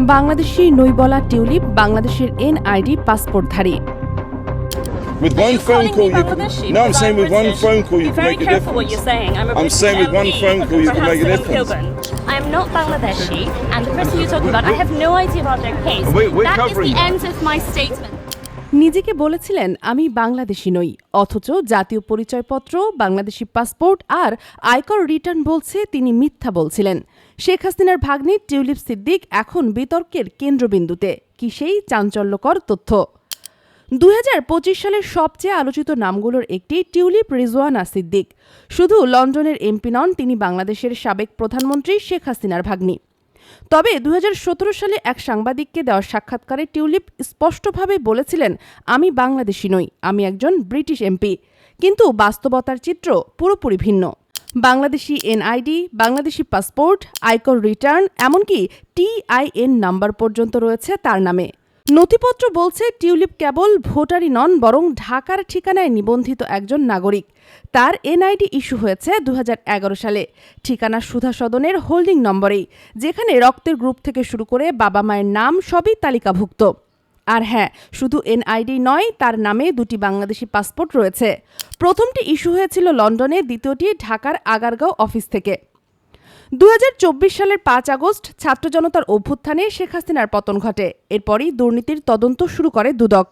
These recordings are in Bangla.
বাংলাদেশি নৈবলা টিউলিপ বাংলাদেশের এনআইডি পাসপোর্টধারী With Are one you phone call, you can. No, I'm saying with one phone call, you Be can make a careful what you're saying. I'm, a I'm saying with one phone call, you can make a difference. Kilburn. I am not Bangladeshi, and the person you're talking about, I have no idea about their case. We're, we're That is the that. end of my statement. নিজেকে বলেছিলেন, আমি বাংলাদেশি নই, অথচ জাতীয় পরিচয়পত্র, বাংলাদেশি পাসপোর্ট আর আয়কর রিটার্ন বলছে তিনি মিথ্যা বলছিলেন। শেখ হাসিনার ভাগ্নি টিউলিপ সিদ্দিক এখন বিতর্কের কেন্দ্রবিন্দুতে। কি সেই চাঞ্চল্যকর তথ্য? দুই হাজার পঁচিশ সালের সবচেয়ে আলোচিত নামগুলোর একটি টিউলিপ রিজওয়ানা সিদ্দিক। শুধু লন্ডনের এমপি নন, তিনি বাংলাদেশের সাবেক প্রধানমন্ত্রী শেখ হাসিনার ভাগ্নি। তবে দু হাজার সতেরো সালে এক সাংবাদিককে দেওয়া সাক্ষাৎকারে টিউলিপ স্পষ্টভাবে বলেছিলেন, আমি বাংলাদেশি নই, আমি একজন ব্রিটিশ এমপি। কিন্তু বাস্তবতার চিত্র পুরোপুরি ভিন্ন। বাংলাদেশি এনআইডি, বাংলাদেশি পাসপোর্ট, আয়কর রিটার্ন, এমনকি টিআইএন নাম্বার পর্যন্ত রয়েছে তার নামে। নথিপত্র বলছে, টিউলিপ কেবল ভোটারই নন, বরং ঢাকার ঠিকানায় নিবন্ধিত একজন নাগরিক। তার এনআইডি ইস্যু হয়েছে দু হাজার এগারো সালে। ঠিকানা সুধা সদনের হোল্ডিং নম্বরেই, যেখানে রক্তের গ্রুপ থেকে শুরু করে বাবা মায়ের নাম সবই তালিকাভুক্ত। আর হ্যাঁ শুধু এনআইডি নয়, তার নামে দুটি বাংলাদেশি পাসপোর্ট রয়েছে। প্রথমটি ইস্যু হয়েছিল লন্ডনে, দ্বিতীয়টি ঢাকার আগারগাঁও অফিস থেকে। দু হাজার চব্বিশ সালের পাঁচ আগস্ট ছাত্র জনতার অভ্যুত্থানে শেখ হাসিনার পতন ঘটে। এরপরই দুর্নীতির তদন্ত শুরু করে দুদক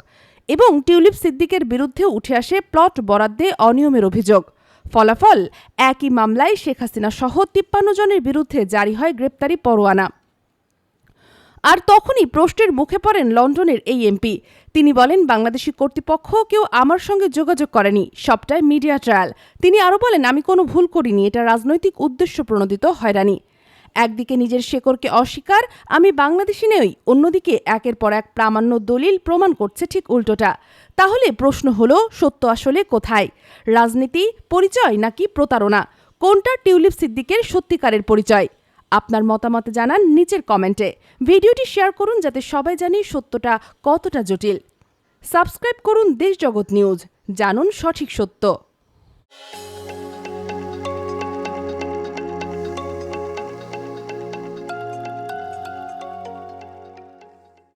এবং টিউলিপ সিদ্দিকের বিরুদ্ধে উঠে আসে প্লট বরাদ্দে অনিয়মের অভিযোগ। ফলাফল একই মামলায় শেখ হাসিনা সহ তিপ্পান্ন জনের বিরুদ্ধে জারি হয় গ্রেপ্তারি পরোয়ানা। আর তখনই প্রশ্নের মুখে পড়েন লন্ডনের এই এমপি। তিনি বলেন, বাংলাদেশি কর্তৃপক্ষ কেউ আমার সঙ্গে যোগাযোগ করেনি। সবটাই মিডিয়া ট্রায়াল। তিনি আরও বলেন, আমি কোনো ভুল করিনি। এটা রাজনৈতিক উদ্দেশ্য প্রণোদিত হয়রানি। একদিকে নিজের শেকড়কে অস্বীকার, আমি বাংলাদেশি নই। অন্যদিকে একের পর এক প্রামাণ্য দলিল প্রমাণ করছে ঠিক উল্টোটা। তাহলে প্রশ্ন হলো, সত্য আসলে কোথায়? রাজনীতি, পরিচয় নাকি প্রতারণা? কোনটা টিউলিপ সিদ্দিকের সত্যিকারের পরিচয়? আপনার মতামত জানান নিচের কমেন্টে। ভিডিওটি শেয়ার করুন যাতে সবাই জানি সত্যটা কতটা জটিল। সাবস্ক্রাইব করুন দেশ জগৎ নিউজ। জানুন সঠিক সত্য।